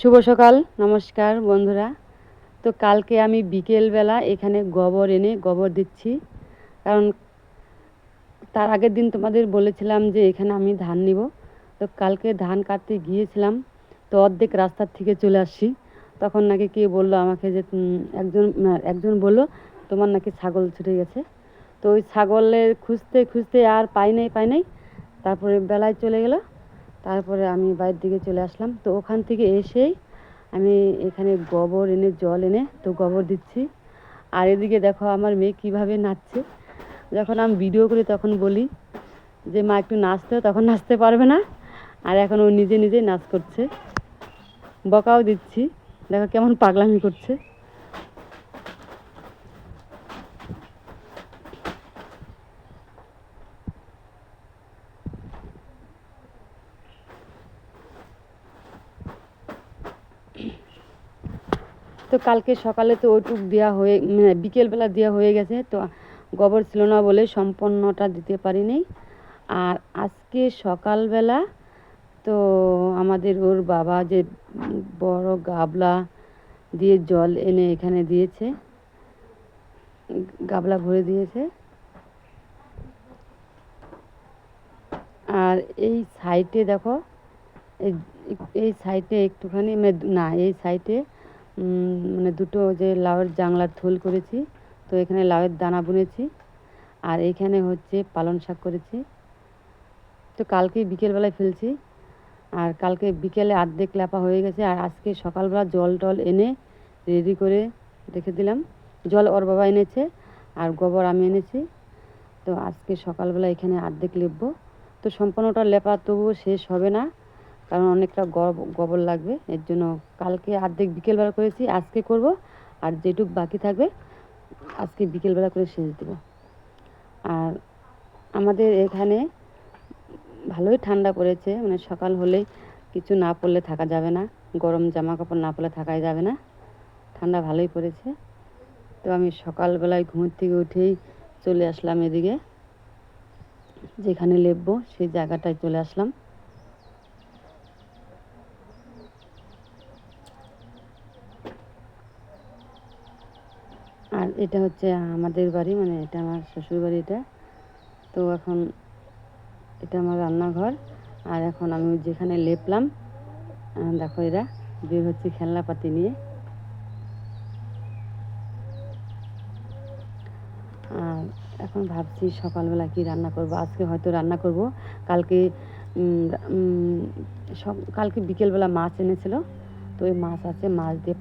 শুভ সকাল, নমস্কার বন্ধুরা। তো কালকে আমি বিকেলবেলা এখানে গোবর এনে গোবর দিচ্ছি। কারণ তার আগের দিন তোমাদের বলেছিলাম যে এখানে আমি ধান নিব। তো কালকে ধান কাটতে গিয়েছিলাম, তো অর্ধেক রাস্তার থেকে চলে আসছি তখন নাকি কে বলল আমাকে যে একজন একজন বলল, তোমার নাকি ছাগল ছুটে গেছে। তো ওই ছাগলের খুঁজতে খুঁজতে আর পাই নাই পাই নাই। তারপরে বেলায় চলে গেলো। তারপরে আমি বাড়ির দিকে চলে আসলাম। তো ওখান থেকে এসেই আমি এখানে গোবর এনে, জল এনে তো গোবর দিচ্ছি। আর এদিকে দেখো আমার মেয়ে কীভাবে নাচছে। যখন আমি ভিডিও করি তখন বলি যে, মা, একটু নাচতে তখন নাচতে পারবে না। আর এখন ও নিজে নিজেই নাচ করছে। বকাও দিচ্ছি। দেখো কেমন পাগলামি করছে। তো কালকে সকালে তো ওইটুক দেওয়া হয়ে মানে বিকেলবেলা দেওয়া হয়ে গেছে তো গোবর ছিল না বলে সম্পূর্ণটা দিতে পারিনি। আর আজকে সকালবেলা তো আমাদের ওর বাবা যে বড় গাবলা দিয়ে জল এনে এখানে দিয়েছে গাবলা ভরে দিয়েছে। আর এই সাইডে দেখো এই সাইডে একটুখানি মানে না এই উম, মানে দুটো যে লাউয়ের জাংলার থোল করেছি, তো এখানে লাউয়ের দানা বুনেছি, আর এইখানে হচ্ছে পালং শাক করেছি। তো কালকে বিকেলবেলায় ফেলছি, আর কালকে বিকেলে অর্ধেক লেপা হয়ে গেছে, আর আজকে সকালবেলা জল টল এনে রেডি করে রেখে দিলাম। জল ওর বাবা এনেছে, আর গোবর আমি এনেছি। তো আজকে সকালবেলা এখানে অর্ধেক লেপবো। তো সম্পূর্ণটা লেপা তবুও শেষ হবে না। কারণ অনেকটা গব- গোবর লাগবে। এর জন্য কালকে অর্ধেক বিকেলবেলা করেছি, আজকে করব। আর যেটুক বাকি থাকবে, আজকে বিকেলবেলা করে শেষ দেবো। আর আমাদের এখানে ভালোই ঠান্ডা পড়েছে মানে সকাল হলেই কিছু না পরলে থাকা যাবে না, গরম জামা কাপড় না পরলে থাকাই যাবে না। ঠান্ডা ভালোই পড়েছে। তো আমি সকালবেলায় ঘুমের থেকে উঠেই চলে আসলাম এদিকে, যেখানে লেপবো সেই জায়গাটায় চলে আসলাম। আর এটা হচ্ছে আমাদের বাড়ি মানে এটা আমার শ্বশুর বাড়ি এটা। তো এখন এটা আমার রান্নাঘর। আর এখন আমি যেখানে লেপলাম দেখো এরা, বের হচ্ছে খেলনাপাতি নিয়ে। আর এখন ভাবছি সকালবেলা কি রান্না করব? আজকে হয়তো রান্না করব। কালকে সব, কালকে বিকেলবেলা মাছ এনেছিল। তো ওই মাছ আছে, মাছ দিয়ে